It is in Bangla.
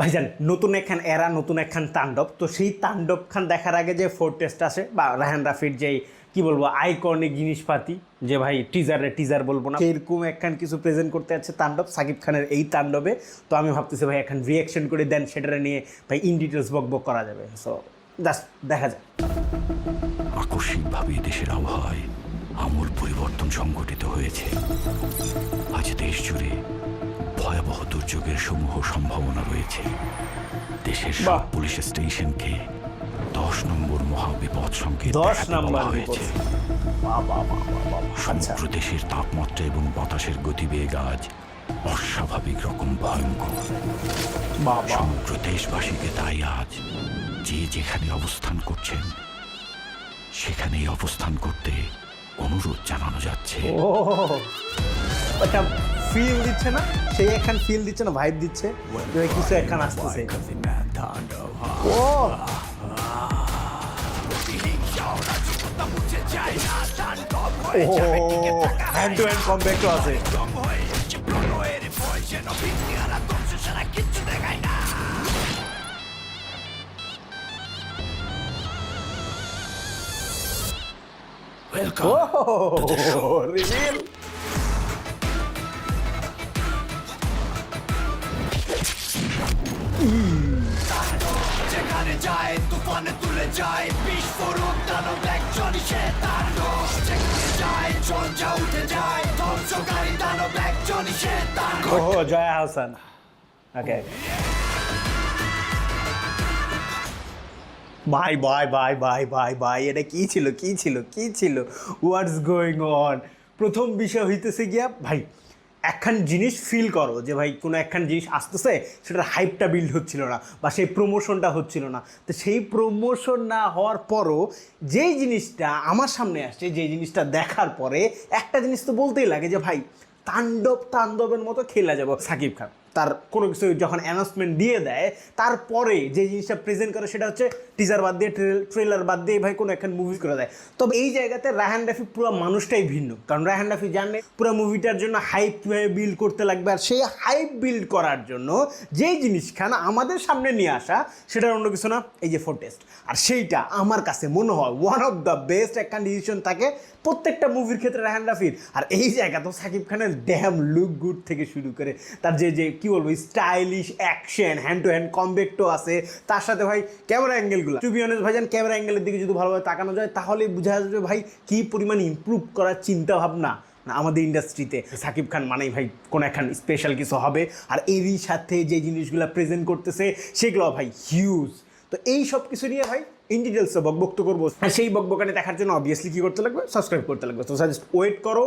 ভাইজান, নতুন একখান এরা, নতুন একখান তাণ্ডব। তো সেই তাণ্ডব খান দেখার আগে যে ফোর টেস্ট আসে বা রাহান রাফির যে কি বলব আইকনিক জিনিসপাতি, যে ভাই টিজারে টিজার বলব না এরকম একখান কিছু প্রেজেন্ট করতে যাচ্ছে তাণ্ডব, সাকিব খানের এই তাণ্ডবে। তো আমি ভাবতেছি ভাই এখন রিয়াকশন করে দেন সেটা নিয়ে ভাই ইন ডিটেলস বক বক করা যাবে। সো জাস্ট দেখা যাক। আকস্মিকভাবে দেশের আবহাওয়ায় আমূল পরিবর্তন সংঘটিত হয়েছে। আজ দেশ জুড়ে ভয়াবহ দুর্যোগের সমূহ সম্ভাবনা রয়েছে দেশের সব। পুলিশ স্টেশনকে দশ নম্বর মহাবিপদ সংকেত দশ নাম্বার হয়েছে। সমগ্র দেশের তাপমাত্রা এবং বাতাসের গতিবেগ আজ অস্বাভাবিক রকম ভয়ঙ্কর। সমগ্র দেশবাসীকে তাই আজ যে যেখানে অবস্থান করছেন সেখানেই অবস্থান করতে অনুরোধ জানানো যাচ্ছে। একটা ফিল দিচ্ছে না সেই একখান ফিল দিচ্ছে না ভাইব দিচ্ছে কিছু একখান আসতেছে। ও হ্যান্ড টু হ্যান্ড কমব্যাকও আছে। ও রিভিল যেখানে যায় তুফানে তুলে যায় বিস্ফোরক দানব একজন সে তাণ্ডব যেখানে যায় ঝঞ্ঝা উঠে যায় ধ্বংসকারী দানব একজন সে তাণ্ডব ও জয়া হাসান। ওকে ভাই ভাই ভাই ভাই ভাই ভাই এটা কি ছিল কি ছিল কি ছিল? হোয়াটস গোয়িং অন প্রথম বিষয় হইতেছে গিয়া, ভাই একখান জিনিস ফিল করো যে ভাই কোনো একখান জিনিস আসতেছে, সেটার হাইপটা বিল্ড হচ্ছিল না বা সেই প্রমোশনটা হচ্ছিল না। তো সেই প্রমোশন না হওয়ার পরও যেই জিনিসটা আমার সামনে আসছে যে জিনিসটা দেখার পরে একটা জিনিস তো বলতেই লাগে যে ভাই, তাণ্ডব তাণ্ডবের মতো খেলা যাব। সাকিব খান। তার কোনো কিছু যখন অ্যানাউন্সমেন্ট দিয়ে দেয়, তারপরে যে জিনিসটা প্রেজেন্ট করে সেটা হচ্ছে টিজার বাদ দিয়ে ট্রেলার বাদ দিয়ে ভাই কোনো একখান মুভি করে দেয়। তবে এই জায়গাতে রাহান রাফি পুরো মানুষটাই ভিন্ন। কারণ রাহান রাফি জানে পুরো মুভিটার জন্য হাইপ কীভাবে বিল্ড করতে লাগবে, আর সেই হাইপ বিল্ড করার জন্য যেই জিনিসখানা আমাদের সামনে নিয়ে আসা সেটা অন্য কিছু না, এই যে ফোটেস্ট আর সেইটা আমার কাছে মনে হয় ওয়ান অফ দ্য বেস্ট একটা ডিসিশন থাকে প্রত্যেকটা মুভির ক্ষেত্রে রাহান রাফির। আর এই জায়গা তো সাকিব খানের ড্যাম লুক গুড থেকে শুরু করে তার যে যে, কী বলব stylish action hand to hand কমবেক্টও আছে। তার সাথে ভাই ক্যামেরা অ্যাঙ্গেলগুলো টু অনেস্ট ভাইজান ক্যামেরা অ্যাঙ্গেলের দিকে যদি ভালোভাবে তাকানো যায়, তাহলেই বোঝা যাবে ভাই কী পরিমাণ ইমপ্রুভ করার চিন্তা ভাবনা না আমাদের ইন্ডাস্ট্রিতে সাকিব খান মানেই ভাই কোনো একখান স্পেশাল কিছু হবে। আর এরই সাথে যে জিনিসগুলো প্রেজেন্ট করতেছে সেগুলো ভাই হিউজ তো এই সব কিছু নিয়ে ভাই ইন ডিটেলসে বকবক্ত করব। সেই বকবকানি দেখার জন্য অবভিয়াসলি কী করতে লাগবে? সাবস্ক্রাইব করতে লাগবে। তো জাস্ট ওয়েট করো।